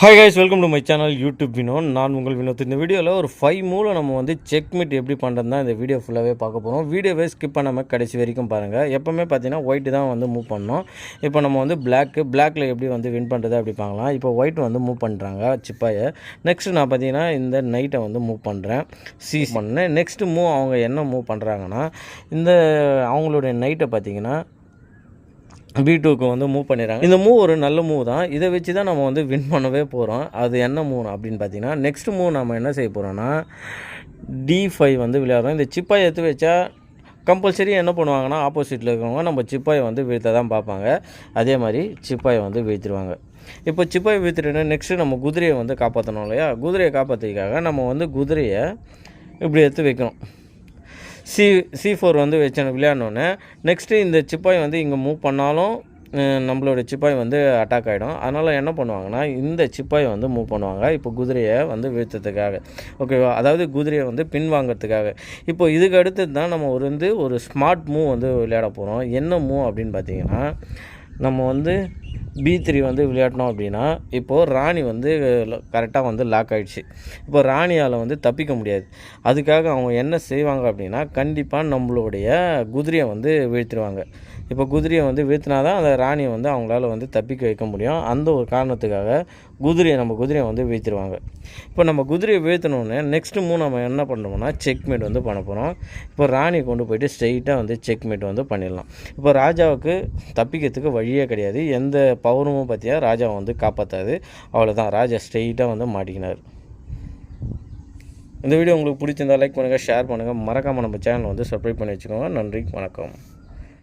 Hi guys welcome to my channel YouTube வினோன் நான் உங்கள் வினோத் இந்த வீடியோவில் ஒரு ஃபைவ் மூலம் நம்ம வந்து செக்மிட் எப்படி பண்ணுறது தான் இந்த வீடியோ ஃபுல்லாகவே பார்க்க போகிறோம் வீடியோவே ஸ்கிப் பண்ணாமல் கடைசி வரைக்கும் பாருங்கள் எப்போவுமே பார்த்தீங்கன்னா ஒயிட்டு தான் வந்து மூவ் பண்ணோம். இப்போ நம்ம வந்து பிளாக்கு பிளாக்கில் எப்படி வந்து வின் பண்ணுறது அப்படி பார்க்கலாம். இப்போ ஒயிட் வந்து மூவ் பண்ணுறாங்க சிப்பாயை. நெக்ஸ்ட் நான் பார்த்தீங்கன்னா இந்த நைட்டை வந்து மூவ் பண்ணுறேன் சி பண்ணேன். நெக்ஸ்ட்டு மூவ் அவங்க என்ன மூவ் பண்ணுறாங்கன்னா இந்த அவங்களுடைய நைட்டை பார்த்தீங்கன்னா பி டூக்கு வந்து மூவ் பண்ணிடுறாங்க. இந்த மூவ் ஒரு நல்ல மூவ் தான். இதை வச்சு தான் நம்ம வந்து வின் பண்ணவே போகிறோம் அது என்ன மூவ் அப்படின்னு பார்த்தீங்கன்னா நெக்ஸ்ட் மூவ் நம்ம என்ன செய்ய போகிறோம்னா டி ஃபைவ் வந்து விளையாடுறோம். இந்த சிப்பாய் எடுத்து வச்சா கம்பல்சரி என்ன பண்ணுவாங்கன்னா ஆப்போசிட்டில் இருக்கிறவங்க நம்ம சிப்பாயை வந்து வீழ்த்த தான் பார்ப்பாங்க. அதே மாதிரி சிப்பாயை வந்து வீழ்த்திடுவாங்க. இப்போ சிப்பாயை வீழ்த்திட்டு நெக்ஸ்ட்டு நம்ம குதிரையை வந்து காப்பாற்றணும் இல்லையா? குதிரையை காப்பாற்றிக்காக நம்ம வந்து குதிரையை இப்படி எடுத்து வைக்கணும். சி சி ஃபோர் வந்து வச்சு விளையாடணுன்னே நெக்ஸ்ட்டு இந்த சிப்பாய் வந்து இங்கே மூவ் பண்ணாலும் நம்மளோட சிப்பாய் வந்து அட்டாக் ஆகிடும் அதனால் என்ன பண்ணுவாங்கன்னா இந்த சிப்பாயை வந்து மூவ் பண்ணுவாங்க. இப்போ குதிரையை வந்து வீழ்த்ததுக்காக ஓகேவா அதாவது குதிரையை வந்து பின்வாங்கிறதுக்காக. இப்போ இதுக்கு அடுத்தது தான் நம்ம ஒரு வந்து ஒரு ஸ்மார்ட் மூவ் வந்து விளையாட போகிறோம் என்ன மூவ் அப்படின்னு பார்த்தீங்கன்னா நம்ம வந்து பி த்ரீ வந்து விளையாடினோம் அப்படின்னா இப்போது ராணி வந்து கரெக்டாக வந்து லாக் ஆகிடுச்சு இப்போ ராணியால் வந்து தப்பிக்க முடியாது. அதுக்காக அவங்க என்ன செய்வாங்க அப்படின்னா கண்டிப்பாக நம்மளுடைய குதிரையை வந்து வீழ்த்திடுவாங்க இப்போ குதிரையை வந்து வீழ்த்தினா தான் அந்த ராணியை வந்து அவங்களால வந்து தப்பிக்க வைக்க முடியும். அந்த ஒரு காரணத்துக்காக குதிரையை நம்ம குதிரையை வந்து வீழ்த்திடுவாங்க இப்போ நம்ம குதிரையை வீழ்த்தினோடனே நெக்ஸ்ட் மூணு நம்ம என்ன பண்ணுறோம்னா செக்மேட் வந்து பண்ண போகிறோம் இப்போ ராணியை கொண்டு போயிட்டு ஸ்ட்ரெயிட்டாக வந்து செக்மேட் வந்து பண்ணிடலாம். இப்போ ராஜாவுக்கு தப்பிக்கிறதுக்கு வழியே கிடையாது. எந்த பவரும் பற்றியா ராஜாவை வந்து காப்பாற்றாது அவ்வளோதான் ராஜா ஸ்ட்ரெயிட்டாக வந்து மாட்டிக்கினார். இந்த வீடியோ உங்களுக்கு பிடிச்சிருந்தா லைக் பண்ணுங்கள் ஷேர் பண்ணுங்கள் மறக்காமல் நம்ம சேனல் வந்து சப்ஸ்கிரைப் பண்ணி வச்சுக்கோங்க. நன்றி வணக்கம்.